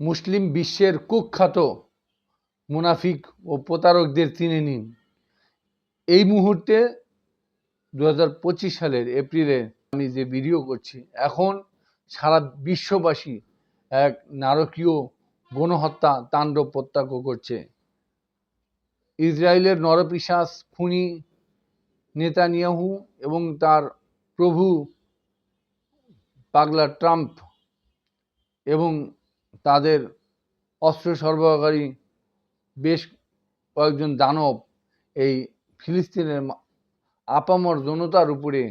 মুসলিম বিশ্বের কুখ্যাত মুনাফিক ও প্রতারকদের চিনে নিন। এই মুহূর্তে দু হাজার পঁচিশ সালের এপ্রিলে আমি যে ভিডিও করছি, এখন সারা বিশ্ববাসী এক নারকীয় গণহত্যা তাণ্ডব প্রত্যক্ষ করছে। ইসরায়েলের নরপিশাস খুনি নেতানিয়াহু এবং তার প্রভু পাগলা ট্রাম্প এবং তাদের অস্ত্র সরবরাহকারী বেশ কয়েকজন দানব এই ফিলিস্তিনের আপামর জনতার উপরে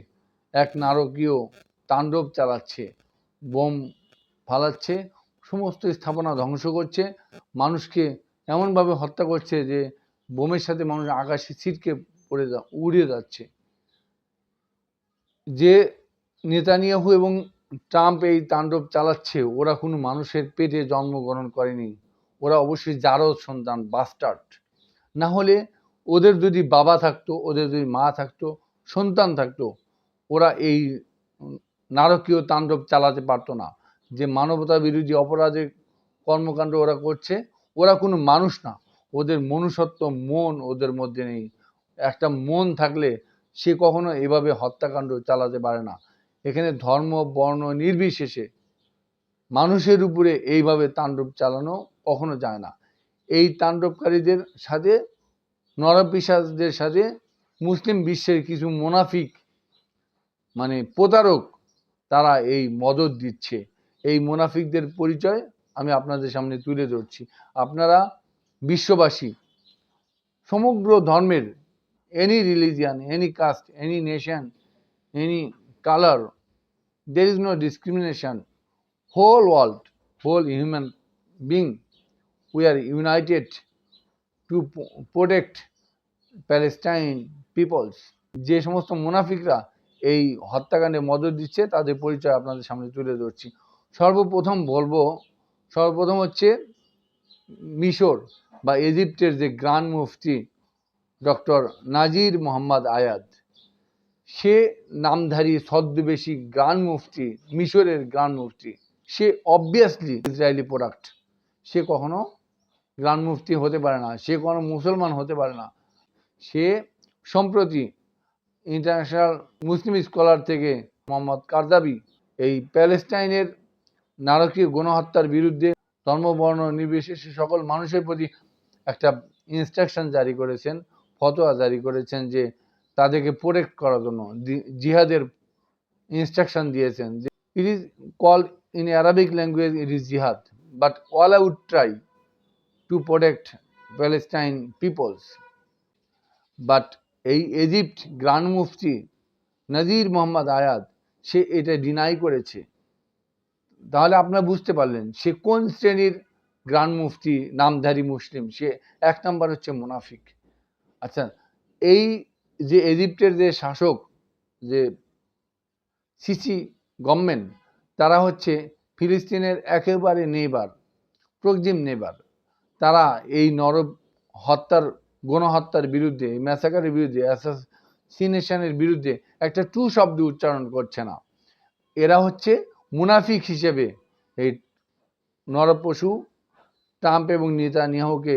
এক নারকীয় তাণ্ডব চালাচ্ছে, বোম ফালাচ্ছে, সমস্ত স্থাপনা ধ্বংস করছে। মানুষকে এমনভাবে হত্যা করছে যে বোমের সাথে মানুষ আকাশে ছিটকে পড়ে যা উড়ে যাচ্ছে। যে নেতানিয়াহু এবং ট্রাম্প এই তাণ্ডব চালাচ্ছে, ওরা কোনো মানুষের পেটে জন্মগ্রহণ করেনি। ওরা অবশ্যই জারদ সন্তান বাস্টার্ড না হলে ওদের যদি বাবা থাকতো, ওদের যদি মা থাকতো, সন্তান থাকতো, ওরা এই নারকীয় তাণ্ডব চালাতে পারতো না। যে মানবতা বিরোধী অপরাধের কর্মকাণ্ড ওরা করছে, ওরা কোনো মানুষ না। ওদের মনুষ্যত্ব মন ওদের মধ্যে নেই। একটা মন থাকলে সে কখনো এভাবে হত্যাকাণ্ড চালাতে পারে না। এখানে ধর্ম, বর্ণ নির্বিশেষে মানুষের উপরে এইভাবে তাণ্ডব চালানো কখনো যায় না। এই তাণ্ডবকারীদের সাথে নরপিশাচদের সাথে, মুসলিম বিশ্বের কিছু মোনাফিক মানে প্রতারক, তারা এই মদত দিচ্ছে। এই মোনাফিকদের পরিচয় আমি আপনাদের সামনে তুলে ধরছি। আপনারা বিশ্ববাসী, সমগ্র ধর্মের any religion any caste any nation any colour there is no discrimination. Whole world, whole human being, we are united to protect Palestine peoples যে সমস্ত মুনাফিকরা এই হত্যাকাণ্ডে মদত দিচ্ছে, তাদের পরিচয় আপনাদের সামনে তুলে ধরছি। সর্বপ্রথম বলব, সর্বপ্রথম হচ্ছে মিশর বা ইজিপ্টের যে grand mufti doctor Nazir Mohammad Ayad. সে নামধারী ছদ্মবেশী গ্রান্ড মুফতি, মিশরের গ্রান্ড মুফতি। সে অবভিয়াসলি ইসরায়েলি প্রোডাক্ট সে কখনো গ্রান্ড মুফতি হতে পারে না, সে কোনো মুসলমান হতে পারে না। সে সম্প্রতি ইন্টারন্যাশনাল মুসলিম স্কলার থেকে মোহাম্মদ কারদাবি এই প্যালেস্টাইনের নারকীয় গণহত্যার বিরুদ্ধে ধর্মবর্ণ নির্বিশেষে সকল মানুষের প্রতি একটা ইনস্ট্রাকশন জারি করেছেন, ফতোয়া জারি করেছেন যে তাদেরকে প্রোটেক্ট করার জন্য জিহাদের ইনস্ট্রাকশন দিয়েছেন যে it is call in Arabic language it is জিহাদ but all I would try to protect Palestine peoples but এই ইজিপ্ট গ্রান্ড মুফতি নজির মোহাম্মদ আয়াদ সে এটা ডিনাই করেছে। তাহলে আপনারা বুঝতে পারলেন সে কোন শ্রেণির গ্রান্ড মুফতি নামধারী মুসলিম, সে এক নম্বর হচ্ছে মুনাফিক। আচ্ছা এই যে ইজিপ্টের যে শাসক, যে সিসি গভর্নমেন্ট, তারা হচ্ছে ফিলিস্তিনের একেবারে নেবার প্রক্সিম নেবার তারা এই নরব হত্যার, গণহত্যার বিরুদ্ধে ম্যাসাকারের বিরুদ্ধে অ্যাসাসিনেশনের বিরুদ্ধে একটা টু শব্দ উচ্চারণ করছে না। এরা হচ্ছে মুনাফিক হিসেবে এই নরপশু ট্রাম্প এবং নেতানিয়াহুকে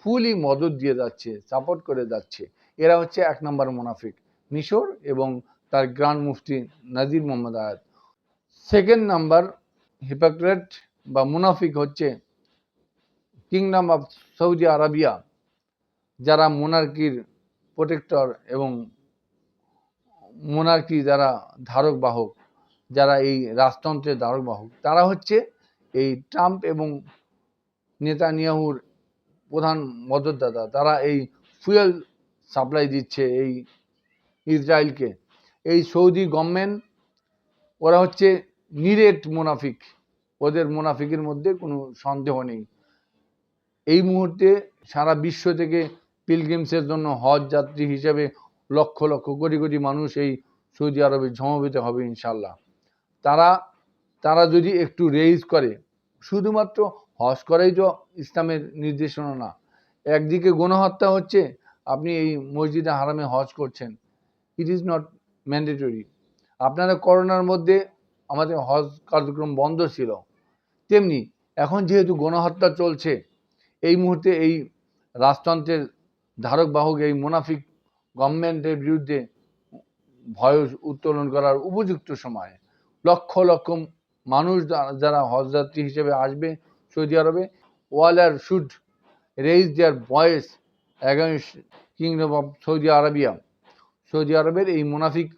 ফুলই মদত দিয়ে যাচ্ছে, সাপোর্ট করে যাচ্ছে। এরা হচ্ছে এক নম্বর মুনাফিক, মিশর এবং তার গ্রান্ড মুফতি নাজির মোহাম্মদ আয়াত। সেকেন্ড নাম্বার হিপোক্রেট বা মুনাফিক হচ্ছে কিংডম অফ সৌদি আরাবিয়া যারা মোনার্কির প্রোটেক্টর এবং মোনার্কি যারা ধারক বাহক, যারা এই রাজতন্ত্রের ধারক বাহক, তারা হচ্ছে এই ট্রাম্প এবং নেতানিয়াহুর প্রধান মদতদাতা। তারা এই ফুয়েল সাপ্লাই দিচ্ছে এই ইসরায়েলকে। এই সৌদি গভর্নমেন্ট, ওরা হচ্ছে নিরেট মুনাফিক। ওদের মুনাফিকের মধ্যে কোনো সন্দেহ নেই। এই মুহূর্তে সারা বিশ্ব থেকে পিলগ্রিমসের জন্য হজ যাত্রী হিসেবে লক্ষ লক্ষ কোটি কোটি মানুষ এই সৌদি আরবে জমাবেত হবে ইনশাল্লাহ তারা তারা যদি একটু রেইজ করে, শুধুমাত্র হজ করাই তো ইসলামের নির্দেশনা না, একদিকে গণহত্যা হচ্ছে আপনি এই মসজিদে হারামে হজ করছেন ইট ইজ নট ম্যান্ডেটরি আপনারা করোনার মধ্যে আমাদের হজ কার্যক্রম বন্ধ ছিল। তেমনি এখন যেহেতু গণহত্যা চলছে, এই মুহূর্তে এই রাজতন্ত্রের ধারক বাহক, এই মুনাফিক গভর্নমেন্টের বিরুদ্ধে ভয় উত্তোলন করার উপযুক্ত সময়। লক্ষ লক্ষ মানুষ যারা হজযাত্রী হিসেবে আসবে সৌদি আরবে we all are should raise their voice against kingdom of Saudi Arabia. Saudi আরবের এই মুনাফিক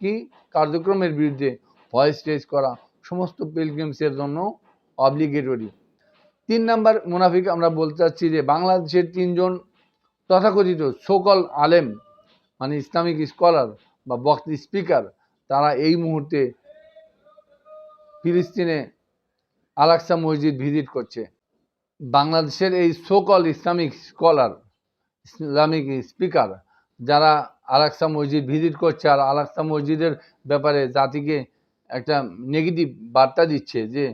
কি কার্যক্রমের বিরুদ্ধে ভয়েস রেজ করা সমস্ত পিলগ্রিমসের জন্য অব্লিগেটরি তিন নাম্বার মুনাফিক আমরা বলতে চাচ্ছি যে বাংলাদেশের তিনজন তথাকথিত সোকল আলেম মানে ইসলামিক স্কলার বা বক্ত স্পিকার তারা এই মুহূর্তে ফিলিস্তিনে আলাক্সা মসজিদ ভিজিট করছে। বাংলাদেশের এই so called Islamic scholar Islamic speaker যারা আলাক্সা মসজিদ ভিজিট করছে আর আলাক্সা মসজিদের ব্যাপারে জাতিকে একটা নেগেটিভ বার্তা দিচ্ছে যে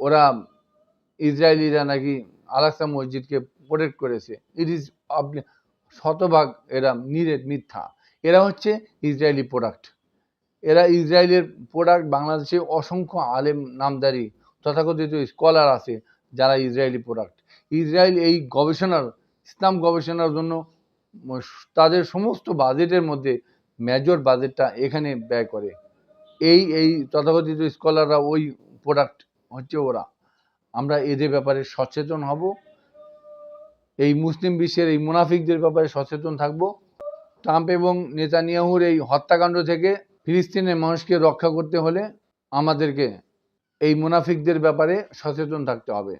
ওরা ইসরায়েলিরা নাকি আলাক্সা মসজিদকে প্রোটেক্ট করেছে। ইট ইজ শতভাগ এরা নিরেট মিথ্যা। এরা হচ্ছে ইসরায়েলি প্রোডাক্ট এরা ইসরায়েলের প্রোডাক্ট বাংলাদেশে অসংখ্য আলেম নামদারি, তথাকথিত স্কলার আছে যারা ইসরায়েলি প্রোডাক্ট ইসরায়েল এই গবেষণার ইসলাম গবেষণার জন্য তাদের সমস্ত বাজেটের মধ্যে মেজর বাজেটটা এখানে ব্যয় করে। এই এই তথাকথিত স্কলাররা ওই প্রোডাক্ট হচ্ছে ওরা। আমরা এদের ব্যাপারে সচেতন হব। এই মুসলিম বিশ্বের এই মুনাফিকদের ব্যাপারে সচেতন থাকব। ট্রাম্প এবং নেতানিয়াহুর এই হত্যাকাণ্ড থেকে ফিলিস্তিনের মানুষকে রক্ষা করতে হলে আমাদেরকে এই মুনাফিকদের ব্যাপারে সচেতন থাকতে হবে।